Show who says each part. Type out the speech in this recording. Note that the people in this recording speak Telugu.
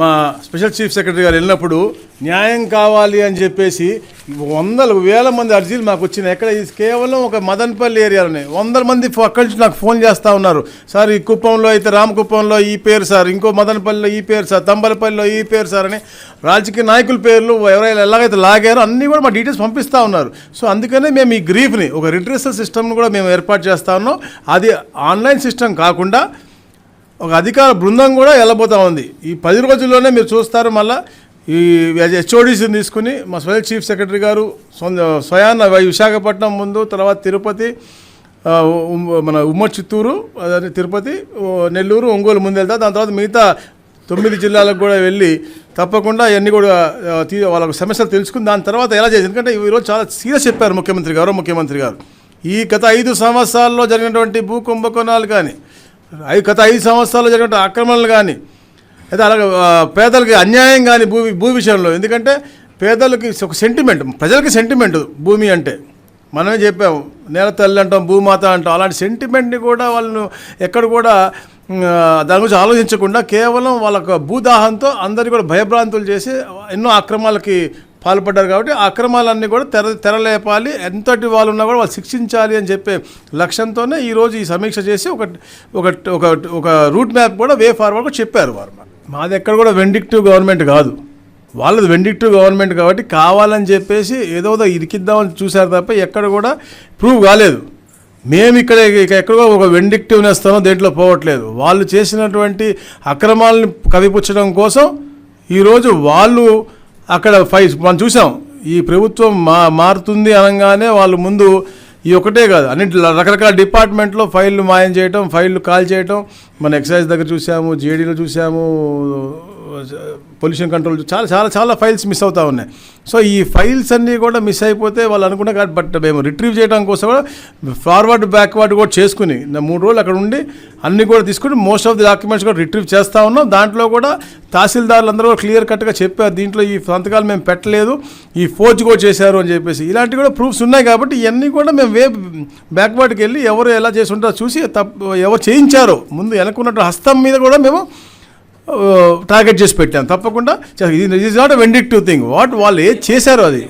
Speaker 1: మా స్పెషల్ చీఫ్ సెక్రటరీ గారు వెళ్ళినప్పుడు న్యాయం కావాలి అని చెప్పేసి వందల వేల మంది అర్జీలు మాకు వచ్చినాయి. ఎక్కడ ఇది? కేవలం ఒక మదనపల్లి ఏరియాలోనే వందల మంది అక్కడి నుంచి నాకు ఫోన్ చేస్తూ ఉన్నారు. సార్ ఈ కుప్పంలో అయితే రామకుప్పంలో ఈ పేరు సార్ ఇంకో మదనపల్లిలో ఈ పేరు సార్ తంబలపల్లిలో ఈ పేరు సార్ అని రాజకీయ నాయకుల పేర్లు ఎవరైనా ఎలాగైతే లాగారో అన్నీ కూడా మా డీటెయిల్స్ పంపిస్తూ ఉన్నారు. సో అందుకనే మేము ఈ గ్రీఫ్ని ఒక రిట్రెసల్ సిస్టమ్ని కూడా మేము ఏర్పాటు చేస్తా ఉన్నాం. అది ఆన్లైన్ సిస్టమ్ కాకుండా ఒక అధికార బృందం కూడా వెళ్ళబోతా ఉంది. ఈ పది రోజుల్లోనే మీరు చూస్తారు మళ్ళీ ఈ హెచ్ఓడిసిని తీసుకుని మా స్వయం చీఫ్ సెక్రటరీ గారు స్వయాన్న స్వయాన విశాఖపట్నం ముందు తర్వాత తిరుపతి మన ఉమ్మడి చిత్తూరు అదే తిరుపతి నెల్లూరు ఒంగోలు ముందు వెళ్తా దాని తర్వాత మిగతా తొమ్మిది జిల్లాలకు కూడా వెళ్ళి తప్పకుండా ఇవన్నీ కూడా వాళ్ళ సమస్యలు తెలుసుకుని దాని తర్వాత ఎలా చేసి ఎందుకంటే ఈరోజు చాలా సీరియస్ చెప్పారు ముఖ్యమంత్రి గారు ముఖ్యమంత్రి గారు. ఈ గత ఐదు సంవత్సరాల్లో జరిగినటువంటి భూ కుంభకోణాలు కానీ ఐ- గత ఐదు సంవత్సరాలు జరిగిన ఆక్రమణలు కానీ అయితే అలాగే పేదలకి అన్యాయం కానీ భూ భూ విషయంలో ఎందుకంటే పేదలకి ఒక సెంటిమెంట్ ప్రజలకి సెంటిమెంట్ భూమి అంటే. మనమే చెప్పాము నేల తల్లి అంటాం భూమాత అంటాం అలాంటి సెంటిమెంట్ని కూడా వాళ్ళను ఎక్కడ కూడా దాని గురించి ఆలోచించకుండా కేవలం వాళ్ళ భూదాహంతో అందరినీ కూడా భయభ్రాంతులు చేసి ఎన్నో అక్రమాలకి పాల్పడ్డారు కాబట్టి ఆ అక్రమాలన్నీ కూడా తెర తెరలేపాలి. ఎంతటి వాళ్ళు ఉన్నా కూడా వాళ్ళు శిక్షించాలి అని చెప్పే లక్ష్యంతోనే ఈరోజు ఈ సమీక్ష చేసి ఒక ఒక ఒక ఒక రూట్ మ్యాప్ కూడా వే ఫార్వర్డ్ కూడా చెప్పారు వారు. మాది ఎక్కడ కూడా వెండిక్టివ్ గవర్నమెంట్ కాదు. వాళ్ళది వెండిక్టివ్ గవర్నమెంట్ కాబట్టి కావాలని చెప్పేసి ఏదో ఇరికిద్దామని చూశారు తప్ప ఎక్కడ కూడా ప్రూవ్ కాలేదు. మేము ఇక్కడ ఇక ఎక్కడో ఒక వెండిక్టివ్నెస్తో దేంట్లో పోవట్లేదు. వాళ్ళు చేసినటువంటి అక్రమాలను కవిపుచ్చడం కోసం ఈరోజు వాళ్ళు అక్కడ ఫైవ్ మనం చూసాం ఈ ప్రభుత్వం మా మారుతుంది అనగానే వాళ్ళు ముందు ఈ ఒకటే కాదు అన్నింటి రకరకాల డిపార్ట్మెంట్లో ఫైళ్ళు మాయం చేయటం ఫైళ్ళు కాల్ చేయటం. మన ఎక్సైజ్ దగ్గర చూసాము జేడీలో చూసాము పొల్యూషన్ కంట్రోల్ చాలా చాలా చాలా ఫైల్స్ మిస్ అవుతూ ఉన్నాయి. సో ఈ ఫైల్స్ అన్నీ కూడా మిస్ అయిపోతే వాళ్ళు అనుకున్నా కాబట్టి బట్ మేము రిట్రీవ్ చేయడం కోసం కూడా ఫార్వర్డ్ బ్యాక్వర్డ్ కూడా చేసుకుని మూడు రోజులు అక్కడ ఉండి అన్ని కూడా తీసుకుని మోస్ట్ ఆఫ్ ది డాక్యుమెంట్స్ కూడా రిట్రీవ్ చేస్తూ ఉన్నాం. దాంట్లో కూడా తహసీల్దార్లు అందరూ కూడా క్లియర్ కట్గా చెప్పారు దీంట్లో ఈ సంతకాలు మేము పెట్టలేదు ఈ ఫోర్జ్ కూడా చేశారు అని చెప్పేసి. ఇలాంటివి కూడా ప్రూఫ్స్ ఉన్నాయి కాబట్టి ఇవన్నీ కూడా మేము వే బ్యాక్వర్డ్కి వెళ్ళి ఎవరు ఎలా చేసి ఉంటారో చూసి తప్పు ఎవరు చేయించారో ముందు వెనకున్నట్టు హస్తం మీద కూడా మేము టార్గెట్ చేసి పెట్టాను. తప్పకుండా ఇది is not vindictive thing what వాళ్ళు ఏది చేశారో అది.